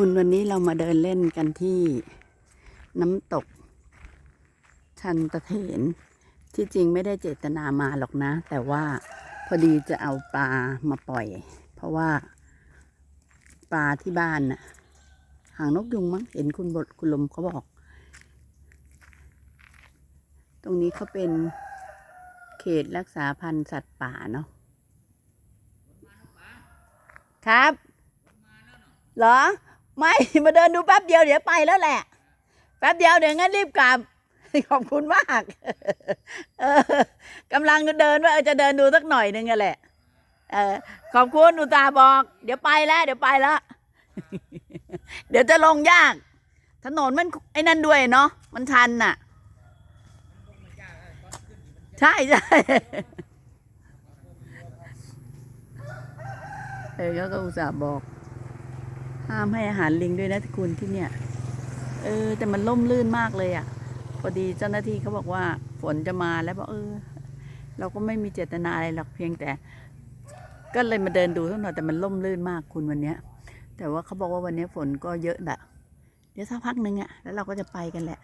คุณวันนี้เรามาเดินเล่นกันที่น้ำตก ชันตะเถน ที่จริงไม่ได้เจตนามาหรอกนะ แต่ว่าพอดีจะเอาปลามาปล่อย เพราะว่าปลาที่บ้านน่ะหางนกยุงมั้งเห็นคุณบทคุณลมเขาบอก ตรงนี้เขาเป็นเขตรักษาพันธุ์สัตว์ป่าเนาะครับ เหรอ ไม่มาเดินดูแป๊บเดียวเดี๋ยวไปแล้วแหละ แป๊บเดียวเดี๋ยวงั้นรีบกลับ ขอบคุณมากเออกำลังเดินว่าจะเดินดูสักหน่อยนึงแหละเออขอบคุณอุตสาบอก เดี๋ยวไปแล้ว เดี๋ยวไปแล้วเดี๋ยวจะลงยาก ถนนมันไอ้นั่นด้วยเนาะมันชันน่ะ ใช่ใช่เออเขาก็อุตส่าห์บอก ห้ามให้อาหารลิงด้วยนะที่คุณที่เนี่ย เออ แต่มันล่มลื่นมากเลยอะ่ะ พอดีเจ้าหน้าที่เขาบอกว่าฝนจะมาแล้วบอกเออ เราก็ไม่มีเจตนาอะไรหรอกเพียงแต่ ก็เลยมาเดินดูสักหน่อยแต่มันล่มลื่นมากคุณวันเนี้ย แต่ว่าเขาบอกว่าวันนี้ฝนก็เยอะแหละเดี๋ยวสักพักหนึ่งอะ่ะ แล้วเราก็จะไปกันแหละ